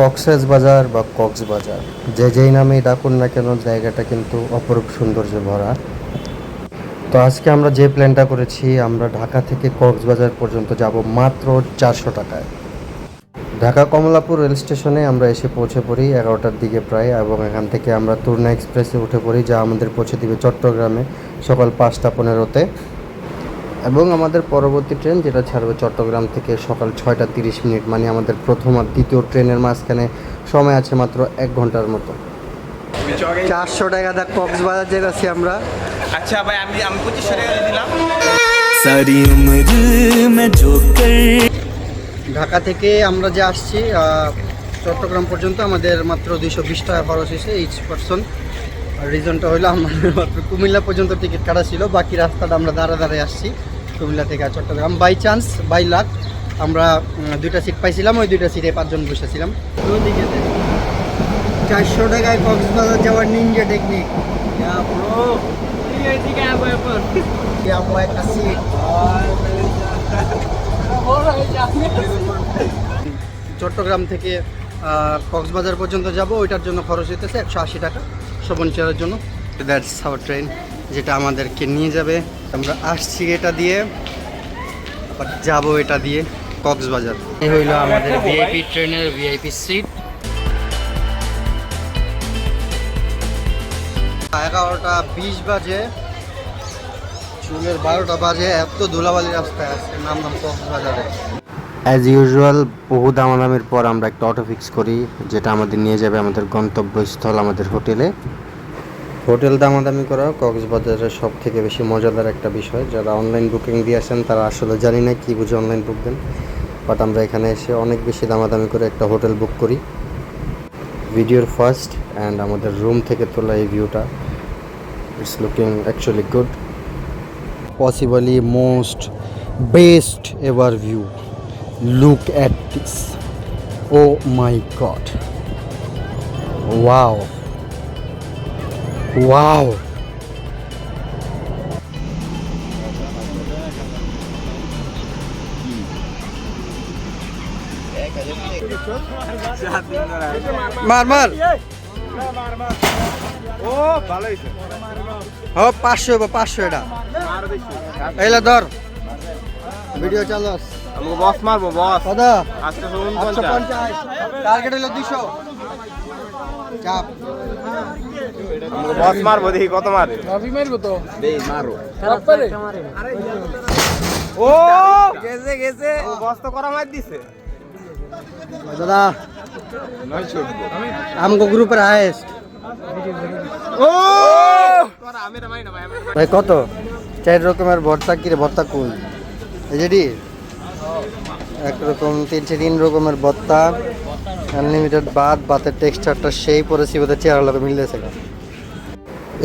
কক্সেস বাজার বা কক্সবাজার যে যেই নামেই ডাকুন না কেন, জায়গাটা কিন্তু অপরূপ সৌন্দর্যে ভরা। তো আজকে আমরা যে প্ল্যানটা করেছি, আমরা ঢাকা থেকে কক্সবাজার পর্যন্ত যাব মাত্র চারশো টাকায়। ঢাকা কমলাপুর রেল স্টেশনে আমরা এসে পৌঁছে পড়ি এগারোটার দিকে প্রায়, এবং এখান থেকে আমরা তুরনা এক্সপ্রেসে উঠে পড়ি, যা আমাদের পৌঁছে দিবে চট্টগ্রামে সকাল পাঁচটা পনেরোতে। এবং আমাদের পরবর্তী ট্রেন যেটা ছাড়বে চট্টগ্রাম থেকে সকাল ছয়টা তিরিশ মিনিট মানে আমাদের প্রথম আর দ্বিতীয় ট্রেনের মাঝখানে সময় আছে মাত্র এক ঘণ্টার মতো। চারশো টাকা দা কক্সবাজার যেতে আমরা। আচ্ছা ভাই আমি আমি পঁচিশশো টাকা দিলাম। ঢাকা থেকে আমরা যে আসছি চট্টগ্রাম পর্যন্ত আমাদের মাত্র দুইশো বিশ টাকা খরচ হয়েছে ইচ পার্সন আর রিজনটা হইল আমাদের মাত্র কুমিল্লা পর্যন্ত টিকিট কাটা ছিল বাকি রাস্তাটা আমরা দাঁড়া দাঁড়ায় আসছি। কুমিল্লা থেকে আর Chittagong. By chance by luck আমরা দুইটা সিট পাইছিলাম ওই দুইটা সিটে পাঁচজন বসেছিলাম। চারশো টাকায় কক্সবাজার যাওয়ার নিনজা টেকনিক একটা সিট চট্টগ্রাম থেকে কক্সবাজার পর্যন্ত যাব ওইটার জন্য খরচ হইতেছে একশো আশি টাকা শোভনচরের জন্য। দ্যাটস আওয়ার ট্রেন যেটা আমাদেরকে নিয়ে যাবে। আমরা আসছি এটা দিয়ে, আবার যাব এটা দিয়ে, কক্সবাজার। এই হইল আমাদের ভিআইপি ট্রেনের ভিআইপি সিট। এগারোটা বিশ বাজে, চুলের বারোটা বাজে, এত ধুলাবালি রাস্তায় আছে নাম নাম কক্সবাজারে। অ্যাজ ইউজুয়াল বহু দামাদামির পর আমরা একটা অটো ফিক্স করি, যেটা আমাদের নিয়ে যাবে আমাদের গন্তব্যস্থল আমাদের হোটেলে। হোটেল দামাদামি করা কক্সবাজারের সব থেকে বেশি মজাদার একটা বিষয়। যারা অনলাইন বুকিং দিয়ে আসেন, তারা আসলে জানি না কী বুঝে অনলাইন বুক দেন। বাট আমরা এখানে এসে অনেক বেশি দামাদামি করে একটা হোটেল বুক করি। ভিডিওর ফার্স্ট অ্যান্ড আমাদের রুম থেকে তোলা এই ভিউটা it's looking actually good possibly most best ever view look at this. Oh my god. Wow. Wow. মার মার। ও ভালো হয়েছে ও পাঁচশো বা পাঁচশো এটা। এলা ধর। ভিডিও চালাস আমাকে বস মারবো বস দাদা আজকে শুনুন আটশো পঞ্চাশ। টার্গেট হলো দুশো চাপ। আমাকে বস মারবো দেখি কত মারে। ও! গেছে গেছে। বস তো করা মার দিছে। দাদা আমগো গ্রুপের হায়েস্ট ও! আমি রে না ভাই ভাই কত? চার রকমের ভর্তা কিরে ভর্তা কই? এই যেটি একরকম তিনশো তিন রকমের ভর্তা আনলিমিটেড ভাত ভাতের টেক্সচারটা সেই পরেছি বোধহয় চেহারা লাগে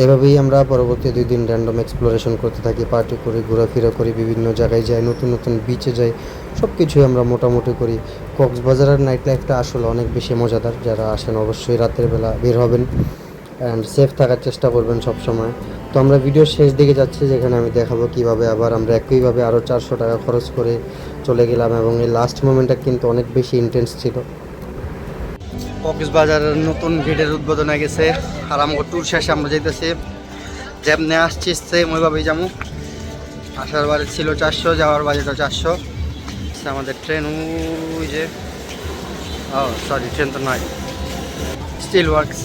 এভাবেই আমরা পরবর্তী দুই দিন র্যান্ডম এক্সপ্লোরেশন করতে থাকি পার্টি করি, ঘোরাফেরা করি, বিভিন্ন জায়গায় যাই, নতুন নতুন বিচে যাই সব কিছুই আমরা মোটামুটি করি। কক্সবাজারের নাইট লাইফটা আসলে অনেক বেশি মজাদার, যারা আসেন অবশ্যই রাতের বেলা বের হবেন অ্যান্ড সেফ থাকার চেষ্টা করবেন সব সময় তো আমরা ভিডিওর শেষ দিকে যাচ্ছি, যেখানে আমি দেখাবো কীভাবে আবার আমরা একইভাবে আরও চারশো টাকা খরচ করে চলে গেলাম এবং এই লাস্ট মোমেন্টটা কিন্তু অনেক বেশি ইন্টেন্স ছিল। কক্সবাজারের নতুন গেটের উদ্বোধন হয়ে গেছে। আর আমাকে ট্যুর শেষে আমরা যেতেছি যেমনি আসছি সেম ওইভাবেই যাব আসার বাজে ছিল চারশো, যাওয়ার বাজেটা চারশো। আমাদের ট্রেন ওই যে, ও সরি ট্রেন তো নয়। স্টিল ওয়ার্কস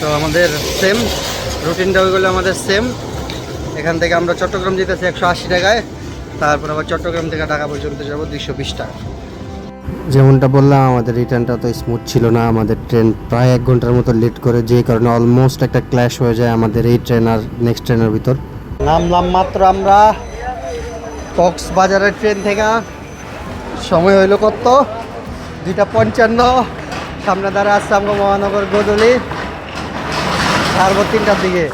তো আমাদের সেম রুটিনটা ওইগুলো আমাদের সেম এখান থেকে আমরা চট্টগ্রাম যেতেছি একশো আশি টাকায়। তারপর আবার চট্টগ্রাম থেকে ঢাকা পর্যন্ত যাব দুইশো বিশ টাকা। যেমনটা বললাম, আমাদের রিটার্নটা তো স্মুথ ছিল না। আমাদের ট্রেন প্রায় এক ঘণ্টার মতো লেট করে, যে কারণে অলমোস্ট একটা ক্ল্যাশ হয়ে যায় আমাদের এই ট্রেন আর নেক্সট ট্রেনের ভিতর। নামলাম মাত্র আমরা কক্সবাজারের ট্রেন থেকে। সময় হইল কত? দুইটা পঞ্চান্ন। সামনে দ্বারা আসছে আমরা মহানগর গদলি। সাড়ে তিনটার দিকে।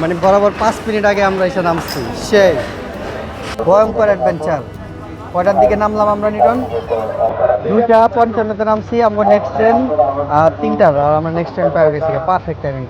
মানে বরাবর পাঁচ মিনিট আগে আমরা এসে নামছি। সেই ভয়ঙ্কর অ্যাডভেঞ্চার কয়টার দিকে নামলাম আমরা, নিটন? দুইটা, পঞ্চান্নতে নামছি, আমরা নেক্সট ট্রেন তিনটার আমরা নেক্সট ট্রেন পাই গেছি পারফেক্ট টাইমিং